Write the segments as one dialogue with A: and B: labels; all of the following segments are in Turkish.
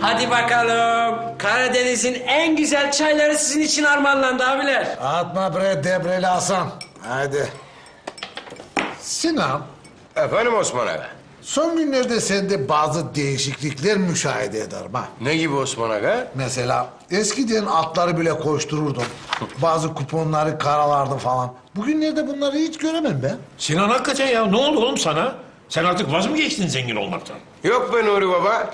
A: Hadi bakalım. Karadeniz'in en güzel çayları sizin için armağanlandı abiler.
B: Atma bre debreli Hasan. Hadi. Sinan,
C: Efendim Osman Aga?
B: son günlerde sende bazı değişiklikler müşahede ederim ha.
C: Ne gibi Osman Aga?
B: Mesela eskiden atları bile koştururdum. Bazı kuponları karalardı falan. Bugünlerde bunları hiç göremem ben.
D: Sinan hakikaten ya ne oldu oğlum sana? Sen artık vaz mı geçtin zengin olmaktan?
C: Yok be Nuri Baba.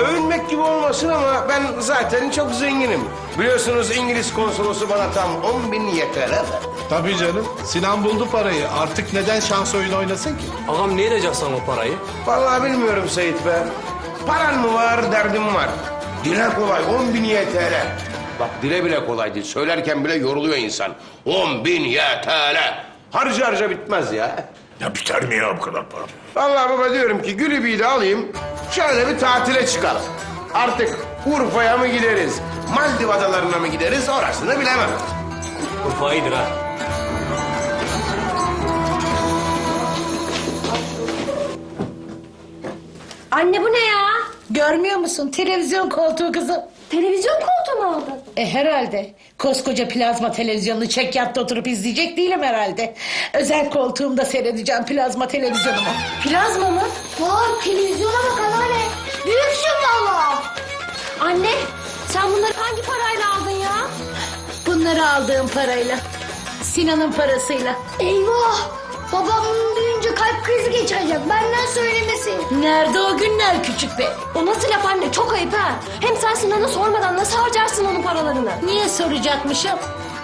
C: Övünmek gibi olmasın ama ben zaten çok zenginim. Biliyorsunuz İngiliz konsolosu bana tam 10 bin YTL verdi.
E: Tabii canım. Sinan buldu parayı. Artık neden şans oyunu oynasın ki?
F: Ağam ne edeceksin o parayı?
C: Vallahi bilmiyorum Seyit be. Paran mı var, derdim var. Dile kolay 10 bin YTL. Bak dile bile kolay değil. Söylerken bile yoruluyor insan. 10 bin YTL. Harca harca bitmez ya.
D: Ya biter mi ya bu kadar para?
C: Vallahi baba diyorum ki Gülübü'yü de alayım. Şöyle bir tatile çıkalım. Artık Urfa'ya mı gideriz? Maldiv adalarına mı gideriz? Orasını bilemem.
F: Urfa iyidir ha.
G: Anne bu ne ya?
H: Görmüyor musun? Televizyon koltuğu kızım.
G: Televizyon koltuğu mu aldın?
H: E herhalde. Koskoca plazma televizyonunu çek yatta oturup izleyecek değilim herhalde. Özel koltuğumda seyredeceğim plazma televizyonumu.
G: Plazma mı?
I: Vay televizyona bak anneanne. Büyüksün valla.
G: Anne sen bunları hangi parayla aldın ya?
H: Bunları aldığım parayla. Sinan'ın parasıyla.
I: Eyvah. Babam bunu duyunca kalp krizi geçirecek. Benden söylemesi.
H: Nerede o günler küçük bey?
G: O nasıl laf anne çok ayıp ha. Hem sen Sinan'a sormadan nasıl harcarsın onun paralarını?
H: Niye soracakmışım?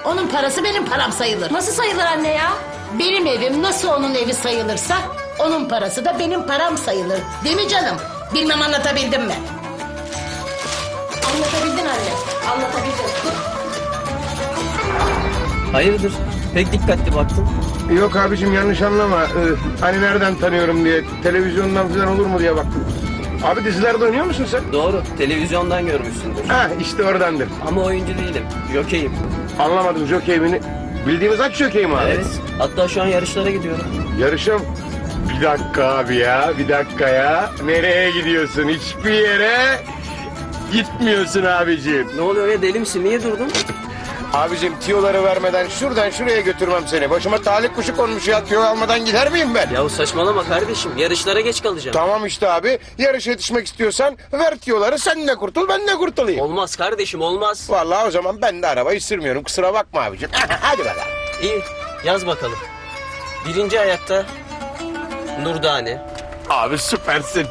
H: Onun parası benim param sayılır.
G: Nasıl sayılır anne ya?
H: Benim evim nasıl onun evi sayılırsa... ...onun parası da benim param sayılır. Değil mi canım? Bilmem anlatabildim mi?
G: Anlatabildin anne. Anlatabildin.
F: Hayırdır? Pek dikkatli baktın.
C: Yok abicim yanlış anlama. Ee, hani nereden tanıyorum diye, televizyondan falan olur mu diye baktım. Abi dizilerde oynuyor musun sen?
F: Doğru. Televizyondan görmüşsündür.
C: Ha işte oradandır.
F: Ama oyuncu değilim. Jokeyim.
C: Anlamadım jokeyimini. Bildiğimiz aç jokey mi abi?
F: Evet. Hatta şu an yarışlara gidiyorum.
C: Yarışım. Bir dakika abi ya, bir dakika ya. Nereye gidiyorsun? Hiçbir yere gitmiyorsun abicim.
F: Ne oluyor ya deli misin? Niye durdun?
C: Abicim tiyoları vermeden şuradan şuraya götürmem seni. Başıma talih kuşu konmuş ya. Tiyo almadan gider miyim ben?
F: Ya saçmalama kardeşim. Yarışlara geç kalacağım.
C: Tamam işte abi. Yarışa yetişmek istiyorsan ver tiyoları. Sen de kurtul, ben de kurtulayım.
F: Olmaz kardeşim olmaz.
C: Vallahi o zaman ben de arabayı sürmüyorum. Kusura bakma abicim. Hadi bakalım.
F: İyi yaz bakalım. Birinci ayakta Nurdane.
C: Abi süpersin.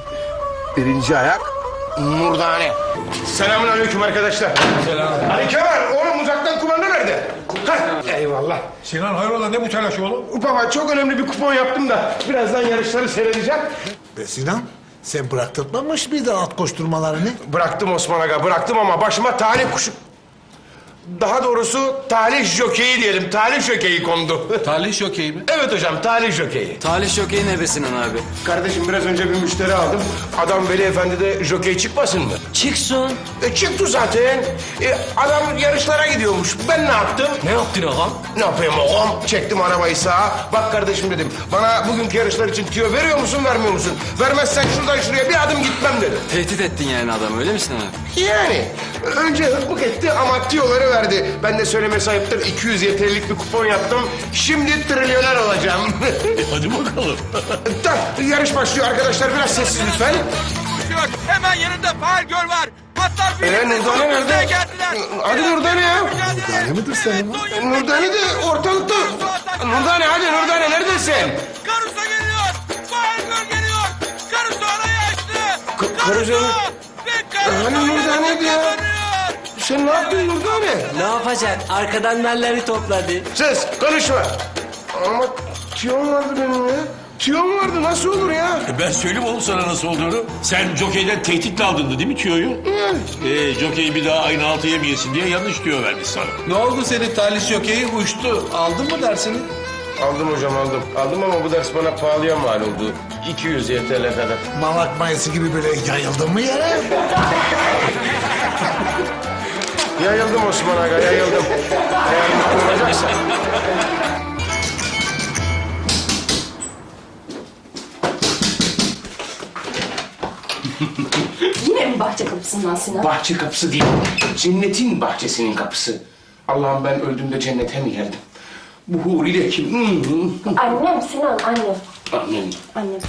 C: Birinci ayak Nurdane. Selamun aleyküm arkadaşlar. Selam. Ali Kemal oğlum uzaktan kumanda nerede? Hah, eyvallah.
D: Sinan hayrola ne bu telaş oğlum?
C: Baba çok önemli bir kupon yaptım da birazdan yarışları seyredeceğim.
B: Be Sinan, sen bıraktırmamış mıydın at koşturmalarını?
C: Bıraktım Osman Aga bıraktım ama başıma talih kuşu... Daha doğrusu talih jokeyi diyelim. Talih jokeyi kondu.
E: Talih şokey mi?
C: evet hocam talih jokeyi.
F: Talih Jokey ne be Sinan abi?
C: Kardeşim biraz önce bir müşteri aldım. Adam Veli Efendi de jokey çıkmasın mı?
F: Çıksın.
C: E çıktı zaten. E, adam yarışlara gidiyormuş. Ben ne yaptım?
F: Ne yaptın ağam?
C: Ne yapayım oğlum? Çektim arabayı sağa. Bak kardeşim dedim. Bana bugünkü yarışlar için tüyo veriyor musun vermiyor musun? Vermezsen şuradan şuraya bir adım gitmem dedim.
F: Tehdit ettin yani adamı öyle mi Sinan abi?
C: Yani önce hırpık etti ama tüyoları verdi. Ben de söylemesi ayıptır 200 yeterlilik bir kupon yaptım. Şimdi trilyoner olacağım.
D: Hadi bakalım.
C: da, yarış başlıyor arkadaşlar biraz sessiz lütfen.
J: Yok, hemen yanında Faal Göl var. Atlar
C: Ee,
J: birlikte
C: Nurdane nerede?
J: geldiler.
C: Hadi Nurdane ya.
B: Nurdane midir?
J: Son yüz-
C: Nurdane de ortalıkta. Nurdane hadi Nurdane neredesin?
J: Karusa geliyor. Faal Göl geliyor. Karusa arayı açtı.
C: Ka- Karusa?
J: Ve Karusa
C: Hani Nurdane'ydi ya?
J: kazanıyor.
C: Sen ne yaptın Nurdane?
F: Ne yapacaksın? Arkadan nerleri topladı.
C: Ses konuşma. Ama tüyom vardı benim ya. Tüyom vardı nasıl olur ya?
D: E ben söyleyeyim oğlum sana nasıl olduğunu. Sen jokeyden tehditle aldın değil mi tüyoyu? Ee, jokey bir daha aynı altı yemeyesin diye yanlış tüyo vermiş sana.
E: Ne oldu senin talih şokeyi uçtu. Aldın mı dersini?
C: Aldım hocam aldım. Aldım ama bu ders bana pahalıya mal oldu. 200 YTL kadar.
B: Malak mayısı gibi böyle yayıldın mı yere?
C: Yayıldım Osman Aga yayıldım. Eğer mutlu olacaksan.
G: Yine mi bahçe kapısından Sinan?
C: Bahçe kapısı değil, cennetin bahçesinin kapısı. Allah'ım ben öldüğümde cennete mi geldim? Bu huri de kim?
G: Annem Sinan annem.
C: Annem.
G: Annem.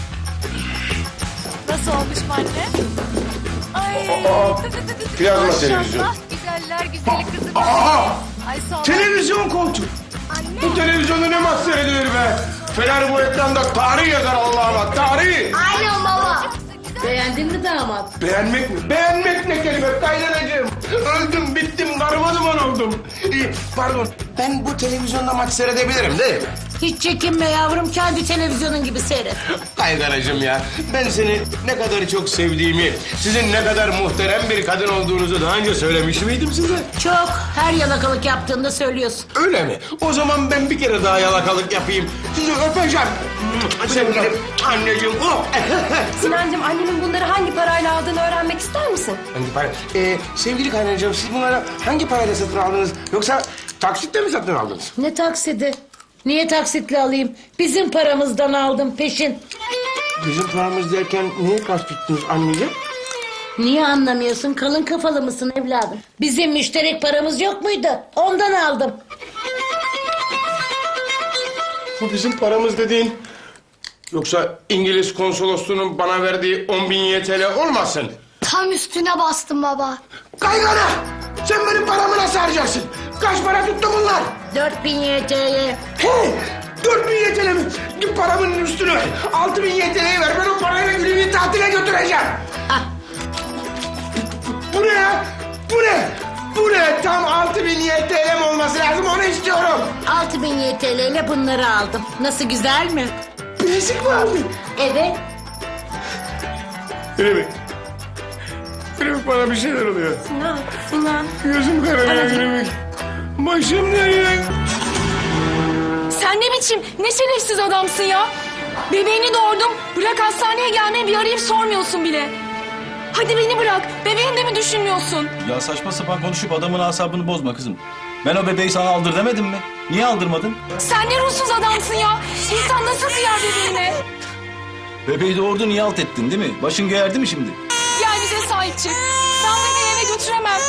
K: Nasıl olmuş anne? Ay.
C: Plazma televizyon.
K: Güzeller güzeli kızım.
C: Aa!
K: Ay sağ ol.
C: Televizyon koltuğu. Bu televizyonda ne maç seyredilir be? Fener bu ekranda tarih yazar Allah'ıma, tarih.
I: Aynen baba.
H: Beğendin mi damat?
C: Beğenmek mi? Beğenmek ne kelime kaynanacığım? Öldüm, bittim, darma duman oldum. Ee, pardon, ben bu televizyonda maç seyredebilirim değil mi?
H: Hiç çekinme yavrum kendi televizyonun gibi seyret.
C: Kayganacığım ya, ben seni ne kadar çok sevdiğimi, sizin ne kadar muhterem bir kadın olduğunuzu daha önce söylemiş miydim size?
H: Çok her yalakalık yaptığında söylüyorsun.
C: Öyle mi? O zaman ben bir kere daha yalakalık yapayım. Sizi öpeceğim. Sevgilim, anneciğim, oh!
G: Sinancığım annemin bunları hangi parayla aldığını öğrenmek ister misin?
C: Hangi para? Ee, sevgili kaynanacığım, siz bunları hangi parayla satın aldınız? Yoksa taksitle mi satın aldınız?
H: Ne taksidi? Niye taksitle alayım? Bizim paramızdan aldım peşin.
C: Bizim paramız derken neyi kastetiniz anneciğim?
H: Niye anlamıyorsun? Kalın kafalı mısın evladım? Bizim müşterek paramız yok muydu? Ondan aldım.
C: Bu bizim paramız dediğin... Yoksa İngiliz konsolosluğunun bana verdiği 10 bin YTL olmasın?
I: Tam üstüne bastım baba.
C: Kaygana! Sen benim paramı nasıl harcarsın? Kaç para tuttu bunlar?
H: 4000 YT'ye.
C: He! 4 bin YTL mi? Paramın üstünü. 6 bin YTL'yi ver. Ben o parayla Gülübü'yü tatile götüreceğim.
H: Ah.
C: Bu ne ya? Bu ne? Bu ne? Tam 6 bin YTL'm olması lazım. Onu istiyorum.
H: 6000 YTL ile bunları aldım. Nasıl güzel mi?
C: Bilezik mi aldın?
H: Evet.
C: Gülübü. Gülübü bana bir şeyler oluyor.
G: Sinan, Sinan.
C: Gözüm kararıyor Gülübü. Başım dönüyor.
G: Sen ne biçim, ne şerefsiz adamsın ya. Bebeğini doğurdum, bırak hastaneye gelmeyi bir arayıp sormuyorsun bile. Hadi beni bırak, bebeğini de mi düşünmüyorsun?
L: Ya saçma sapan konuşup adamın asabını bozma kızım. Ben o bebeği sana aldır demedim mi? Niye aldırmadın?
G: Sen ne ruhsuz adamsın ya. İnsan nasıl kıyar bebeğine?
L: Bebeği doğurdu niye alt ettin değil mi? Başın göğerdi mi şimdi?
G: Gel bize sahip çık. Ben bebeği eve götüremem.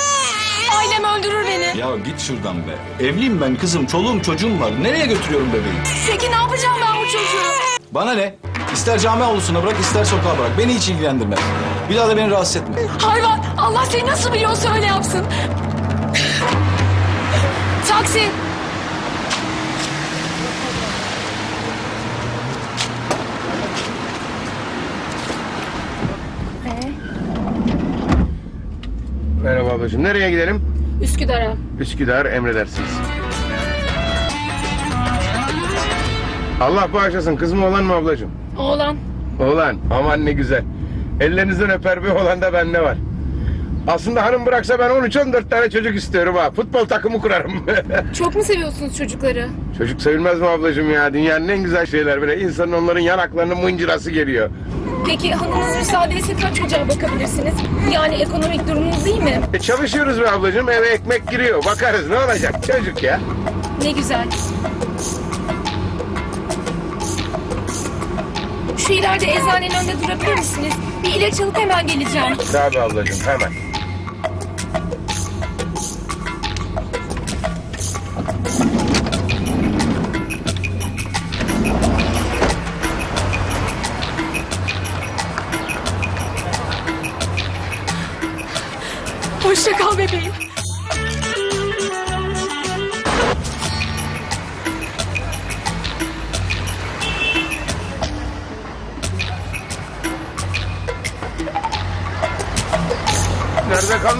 G: Ailem öldürür beni.
L: Ya git şuradan be. Evliyim ben kızım, çoluğum çocuğum var. Nereye götürüyorum bebeği?
G: Peki ne yapacağım ben bu çocuğu?
L: Bana ne? İster cami avlusuna bırak, ister sokağa bırak. Beni hiç ilgilendirmez. Bir daha da beni rahatsız etme.
G: Hayvan, Allah seni nasıl biliyorsa öyle yapsın. Taksi.
C: Ablacığım. Nereye gidelim?
G: Üsküdar'a.
C: Üsküdar emredersiniz. Allah bağışlasın. Kız mı oğlan mı ablacığım?
G: Oğlan.
C: Oğlan. Aman ne güzel. Ellerinizden öper bir oğlan da bende var. Aslında hanım bıraksa ben 13-14 tane çocuk istiyorum ha. Futbol takımı kurarım.
K: Çok mu seviyorsunuz çocukları?
C: çocuk sevilmez mi ablacığım ya? Dünyanın en güzel şeyler böyle. İnsanın onların yanaklarının mıncırası geliyor.
K: Peki hanımınız müsaade etse kaç çocuğa bakabilirsiniz? Yani ekonomik durumunuz iyi mi?
C: E çalışıyoruz be ablacığım. Eve ekmek giriyor. Bakarız ne olacak çocuk ya.
K: Ne güzel. Şu ileride eczanenin önünde durabilir misiniz? Bir ilaç alıp hemen geleceğim.
C: Tabii ablacığım hemen.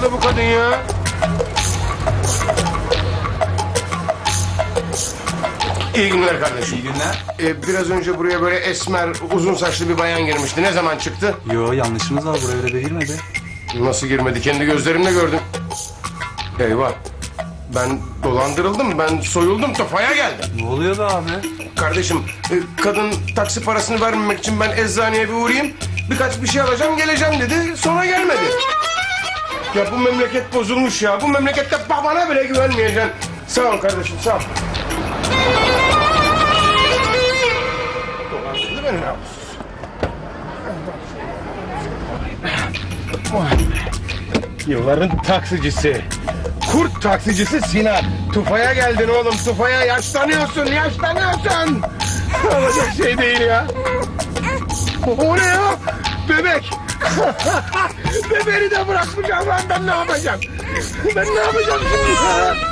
C: Kaldı bu kadın ya? İyi günler kardeşim.
L: İyi günler.
C: Ee, biraz önce buraya böyle esmer, uzun saçlı bir bayan girmişti. Ne zaman çıktı?
L: Yo yanlışınız var, buraya öyle girmedi.
C: Nasıl girmedi? Kendi gözlerimle gördüm. Eyvah. Ben dolandırıldım, ben soyuldum, tufaya geldim.
L: Ne oluyor be abi?
C: Kardeşim, e, kadın taksi parasını vermemek için ben eczaneye bir uğrayayım. Birkaç bir şey alacağım, geleceğim dedi. Sonra gelmedi. Ya bu memleket bozulmuş ya. Bu memlekette babana bile güvenmeyeceksin. Sağ ol kardeşim, sağ ol. Dolandırdı beni namussuz. Yılların taksicisi. Kurt taksicisi Sinan. Tufaya geldin oğlum tufaya yaşlanıyorsun yaşlanıyorsun. Olacak şey değil ya. O ne ya? Bebek. Bebeği de bırakmayacağım lan ben ne yapacağım? Ben ne yapacağım şimdi?